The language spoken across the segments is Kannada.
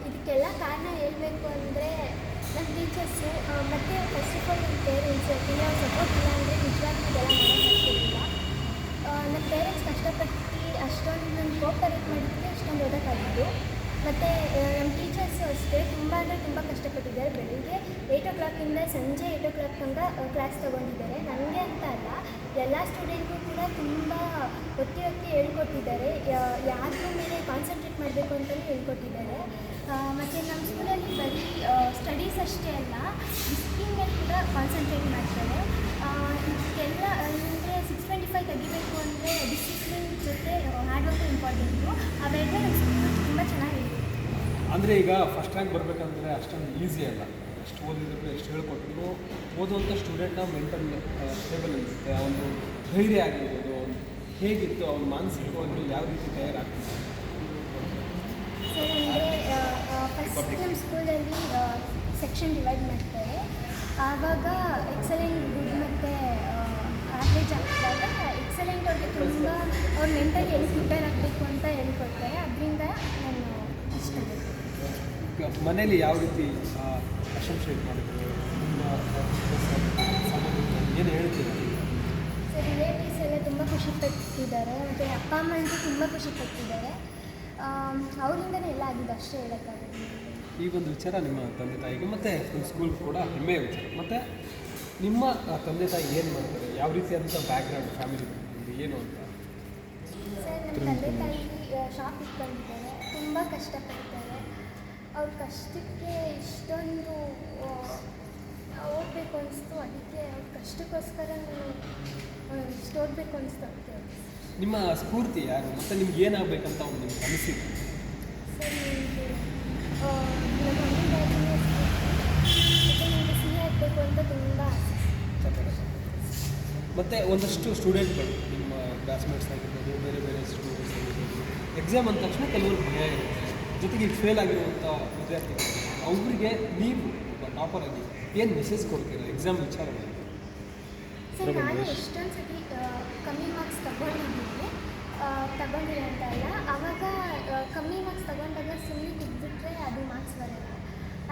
ಇದಕ್ಕೆಲ್ಲ ಕಾರಣ ಹೇಳಬೇಕು ಅಂದರೆ ನಮ್ಮ ಟೀಚರ್ಸು ಮತ್ತು ಫಸ್ಟ್ ಆಫ್ ಆಲ್ ನಮ್ಮ ಪೇರೆಂಟ್ಸ್ ಇಲ್ಲ ಅವ್ರು ಸಪೋರ್ಟ್ ಇಲ್ಲ ಅಂದರೆ ನಿಜವಾಗ್ಲೂ ಇದೆಲ್ಲ ಮಾಡೋಕ್ಕಾಗ್ತಿರಲಿಲ್ಲ ನಮ್ಮ ಪೇರೆಂಟ್ಸ್ ಕಷ್ಟಪಟ್ಟು ಅಷ್ಟೊಂದು ನನ್ನ ಕೋಪರೇಟ್ ಮಾಡಿದ್ದಕ್ಕೆ ಅಷ್ಟೊಂದು ಓದೋಕ್ಕಾಗಿದ್ದು ಮತ್ತು ನಮ್ಮ ಟೀಚರ್ಸು ಅಷ್ಟೇ. ತುಂಬ ಅಂದರೆ ತುಂಬ ಕಷ್ಟಪಟ್ಟಿದ್ದಾರೆ ಬೆಳಿಗ್ಗೆ ಏಯ್ಟ್ ಓ ಕ್ಲಾಕಿಂದ ಸಂಜೆ ಏಯ್ಟ್ ಓ ಕ್ಲಾಕ್ ತನಕ ಕ್ಲಾಸ್ ತೊಗೊಂಡಿದ್ದಾರೆ. ನನಗೆ ಅಂತ ಅಲ್ಲ, ಎಲ್ಲ ಸ್ಟೂಡೆಂಟ್ಗೂ ಕೂಡ ತುಂಬ ಒತ್ತಿ ಒತ್ತಿ ಹೇಳ್ಕೊಟ್ಟಿದ್ದಾರೆ. ಯಾರ ಮೇಲೆ ಕಾನ್ಸಂಟ್ರೇಟ್ ಮಾಡಬೇಕು ಅಂತಲೂ ಹೇಳ್ಕೊಟ್ಟಿದ್ದಾರೆ. ಮತ್ತು ನಮ್ಮ ಸ್ಕೂಲಲ್ಲಿ ಬರೀ ಸ್ಟಡೀಸ್ ಅಷ್ಟೇ ಅಲ್ಲ ಡಿಸಿಪ್ಲಿನ್ ಮೇಲೆ ಕೂಡ ಕಾನ್ಸಂಟ್ರೇಟ್ ಮಾಡ್ತಾರೆ. ಎಲ್ಲ ಅಂದರೆ ಸಿಕ್ಸ್ ಟ್ವೆಂಟಿ ಫೈವ್ ತೆಗಿಬೇಕು ಅಂದರೆ ಡಿಸಿಪ್ಲಿನ್ ಜೊತೆ ಹಾರ್ಡ್ ವರ್ಕ್ ಇಂಪಾರ್ಟೆಂಟು ಅವೆರಡೇ ಅಂದರೆ ಈಗ ಫಸ್ಟ್ ರ್ಯಾಂಕ್ ಬರಬೇಕಂದ್ರೆ ಅಷ್ಟೊಂದು ಈಸಿ ಅಲ್ಲ. ಎಷ್ಟು ಓದಿದ್ರು ಎಷ್ಟು ಹೇಳ್ಕೊಟ್ರು. ಓದುವಂಥ ಸ್ಟೂಡೆಂಟ್ನ ಮೆಂಟಲ್ ಸ್ಟೇಬಲ್ ಇರುತ್ತೆ. ಅವನು ಧೈರ್ಯ ಆಗಿರ್ಬೋದು. ಅವ್ನು ಹೇಗಿತ್ತು, ಅವನು ಮಾನಸಿಕವಾಗಿ ಯಾವ ರೀತಿ ತಯಾರಾಗ್ತಿತ್ತು? ಸೆಕ್ಷನ್ ಡಿವೈಡ್ ಮಾಡ್ತಾರೆ. ಆವಾಗ ಎಕ್ಸಲೆಂಟ್ ಗುಡ್ ಮತ್ತು ಆವ್ರೇಜ್ ಆಗಿದ್ದಾಗ ಎಕ್ಸಲೆಂಟ್ ಅವ್ರಿಗೆ ತುಂಬ ಅವ್ರು ಮೆಂಟಲಿ ಎಲ್ಲಿ ಪ್ರಿಪೇರ್ ಆಗಬೇಕು ಅಂತ ಹೇಳ್ಕೊಡ್ತಾರೆ. ಅದರಿಂದ ನಾನು ಮನೇಲಿ ಯಾವ ರೀತಿ ಪ್ರಶಂಸೆ ಮಾಡಿದ್ರು? ಏನು ಹೇಳ್ತೀರಾ? ಸರ್ ರಿಲೇಟಿವ್ಸ್ ಎಲ್ಲ ತುಂಬ ಖುಷಿ ಪಟ್ಟಿದ್ದಾರೆ. ಮತ್ತು ಅಪ್ಪ ಅಮ್ಮ ಅಂತೂ ತುಂಬ ಖುಷಿ ಪಟ್ಟಿದ್ದಾರೆ. ಅವರಿಂದನೇ ಎಲ್ಲ ಆಗಿದ್ದು ಅಷ್ಟೇ ಹೇಳೋಕ್ಕಾಗುತ್ತೆ ಈ ಒಂದು ವಿಚಾರ ನಿಮ್ಮ ತಂದೆ ತಾಯಿಗೆ ಮತ್ತು ನಿಮ್ಮ ಸ್ಕೂಲ್ ಕೂಡ ಹೆಮ್ಮೆಯ ವಿಚಾರ. ಮತ್ತು ನಿಮ್ಮ ತಂದೆ ತಾಯಿ ಏನು ಮಾಡ್ತಾರೆ? ಯಾವ ರೀತಿ ಅಂತ ಬ್ಯಾಕ್ಗ್ರೌಂಡ್ ಫ್ಯಾಮಿಲಿ ಏನು ಅಂತ? ಸರ್ ನಮ್ಮ ತಂದೆ ತಾಯಿ ಶಾಪ್ ಇಟ್ಕೊಂಡಿದ್ದಾರೆ. ತುಂಬ ಕಷ್ಟಪಡ್ತಾರೆ. ಕಷ್ಟಕ್ಕೆ ಇಷ್ಟೊಂದು ಓದಬೇಕು ಅನಿಸ್ತು ಅದಕ್ಕೆ ಅವ್ರ ಕಷ್ಟಕ್ಕೋಸ್ಕರ ನಾನು ಇಷ್ಟು ಓದಬೇಕು ಅನಿಸ್ತು ಅದಕ್ಕೆ ನಿಮ್ಮ ಸ್ಫೂರ್ತಿ ಯಾರು? ಮತ್ತು ನಿಮ್ಗೆ ಏನಾಗಬೇಕಂತ ಒಂದು ನಿಮ್ಗೆ ಅನಿಸಿದೆ ಮತ್ತು ಆಗಬೇಕು ಅಂತ ಮತ್ತು ಒಂದಷ್ಟು ಸ್ಟೂಡೆಂಟ್ಗಳು ನಿಮ್ಮ ಕ್ಲಾಸ್ಮೇಟ್ಸ್ ಆಗಿರ್ಬೋದು, ಬೇರೆ ಬೇರೆ ಸ್ಟೂಡೆಂಟ್ಸ್ ಆಗಿರ್ಬೋದು ಎಕ್ಸಾಮ್ ಅಂದ ತಕ್ಷಣ ಕೆಲವರು ಭಯ ಇರುತ್ತೆ. ಜೊತೆಗೆ ಫೇಲ್ ಆಗಿರುವಂಥ ವಿದ್ಯಾರ್ಥಿಗಳು. ಅವರಿಗೆ ನೀವು ಒಬ್ಬ ಟಾಪರ್ ಆಗಿ ಏನು ಮೆಸೇಜ್ ಕೊಡ್ತೀರಾ? ಎಕ್ಸಾಮ್ ವಿಚಾರವಾಗಿ. ಸರ್ ನಾನು ಎಷ್ಟೊಂದು ಸತಿ ಕಮ್ಮಿ ಮಾರ್ಕ್ಸ್ ತಗೊಂಡಿದ್ದೀನಿ. ತಗೊಂಡಿಲ್ಲ ಅಂತ ಅಲ್ಲ ಆವಾಗ ಕಮ್ಮಿ ಮಾರ್ಕ್ಸ್ ತಗೊಂಡಾಗ ಸುಮ್ಮನೆ ಕುದ್ಬಿಟ್ರೆ ಅದು ಮಾರ್ಕ್ಸ್ ಬರಲ್ಲ.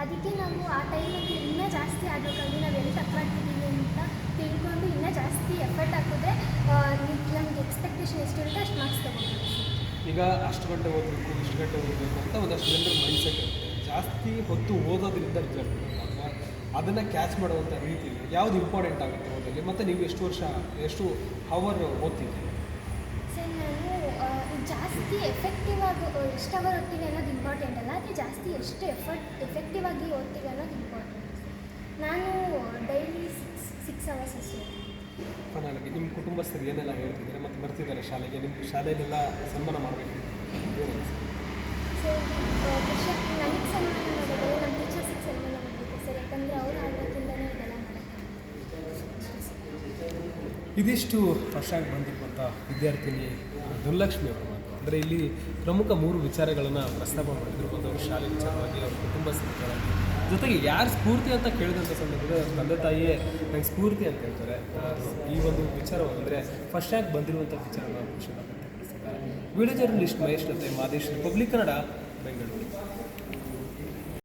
ಅದಕ್ಕೆ ನಾವು ಆ ಟೈಮಲ್ಲಿ ಇನ್ನೂ ಜಾಸ್ತಿ ಆಗಬೇಕಾಗಿ ನಾವು ಎಲ್ಲಿ ತಪ್ಪಾಗ್ತಿದ್ದೀವಿ ಅಂತ ತಿಳ್ಕೊಂಡು ಇನ್ನೂ ಜಾಸ್ತಿ ಎಫರ್ಟ್ ಹಾಕಿದ್ರೆ ನಮಗೆ ಎಕ್ಸ್ಪೆಕ್ಟೇಷನ್ ಎಷ್ಟು ಇರುತ್ತೆ ಅಷ್ಟು ಮಾರ್ಕ್ಸ್ ತಗೋಬೋದು ಈಗ ಅಷ್ಟು ಗಂಟೆ ಓದಬೇಕು ಇಷ್ಟು ಗಂಟೆ ಓದಬೇಕು ಅಂತ ಒಂದಷ್ಟು ಜನರ ಮೈಂಡ್ಸೆಟ್ ಇರುತ್ತೆ. ಜಾಸ್ತಿ ಹೊತ್ತು ಓದೋದ್ರಿಂದ ರಿಸಲ್ಟ್ ಬರುತ್ತೆ. ಅದನ್ನು ಕ್ಯಾಚ್ ಮಾಡುವಂಥ ರೀತಿ ಯಾವುದು ಇಂಪಾರ್ಟೆಂಟ್ ಆಗುತ್ತೆ ಓದಲ್ಲಿ ಮತ್ತು ನೀವು ಎಷ್ಟು ವರ್ಷ ಎಷ್ಟು ಅವರ್ ಓದ್ತಿದ್ದೀರಿ? ಸರ್ ನಾನು ಜಾಸ್ತಿ ಎಫೆಕ್ಟಿವ್ ಆಗಿ ಎಷ್ಟು ಅವರ್ ಓದ್ತೀನಿ ಅನ್ನೋದು ಇಂಪಾರ್ಟೆಂಟ್ ಅಲ್ಲ. ಆದರೆ ಜಾಸ್ತಿ ಎಷ್ಟು ಎಫರ್ಟ್ ಎಫೆಕ್ಟಿವ್ ಆಗಿ ಓದ್ತೀವಿ ಅನ್ನೋದು ಇಂಪಾರ್ಟೆಂಟ್ ನಾನು ಡೈಲಿ ಸಿಕ್ಸ್ ಸಿಕ್ಸ್ ಅವರ್ಸ್ ಅಷ್ಟೇ ನಿಮ್ಮ ಕುಟುಂಬಸ್ಥರು ಏನೆಲ್ಲ ಹೇಳ್ತಿದ್ರೆ ಮತ್ತು ಬರ್ತಿದ್ದಾರೆ ಶಾಲೆಗೆ ನಿಮ್ಮ ಶಾಲೆಯಲ್ಲೆಲ್ಲ ಸನ್ಮಾನ ಮಾಡಬೇಕು. ಏನು ಅನ್ಸುತ್ತೆ? ಸರ್ ಖುಷಿ ನನಗೆ ಸನ್ಮಾನ ಮಾಡೋದಾದ್ರೆ ನಮ್ಮ ಟೀಚರ್ಸಿಗೆ ಸನ್ಮಾನ ಮಾಡಬೇಕು ಸರ್ ಯಾಕಂದರೆ ಅವ್ರ ಆಡಳಿತದಿಂದನೇ ಇದೆಲ್ಲ ಮಾಡೋಕ್ಕೆ. ಇದಿಷ್ಟು ಫಸ್ಟ್ ರ್ಯಾಂಕ್ ಬಂದಿರುವಂಥ ವಿದ್ಯಾರ್ಥಿನಿ ದುರ್ಲಕ್ಷ್ಮಿ ಅವರು ಅಂದರೆ ಇಲ್ಲಿ ಪ್ರಮುಖ ಮೂರು ವಿಚಾರಗಳನ್ನು ಪ್ರಸ್ತಾಪ ಮಾಡಿದ್ರು. ಒಂದು ಅವ್ರ ಶಾಲೆ ವಿಚಾರವಾಗಿ ಅವ್ರ ಕುಟುಂಬ ವಿಚಾರವಾಗಿ ಜೊತೆಗೆ ಯಾರು ಸ್ಫೂರ್ತಿ ಅಂತ ಕೇಳಿದಂಥ ಸಂದರ್ಭದಲ್ಲಿ ತಂದೆ ತಾಯಿಯೇ ನಂಗೆ ಸ್ಫೂರ್ತಿ ಅಂತ ಹೇಳ್ತಾರೆ. ಈ ಒಂದು ವಿಚಾರ ಅಂದರೆ ಫಸ್ಟ್ ರ್ಯಾಂಕ್ ಬಂದಿರುವಂಥ ವಿಚಾರ ವಿಲೇಜರ್ ಜರ್ನಲಿಸ್ಟ್ ಮಹೇಶ್ ಜೊತೆ ಮಾದೇಶ್, ಪಬ್ಲಿಕ್ ಕನ್ನಡ, ಬೆಂಗಳೂರು.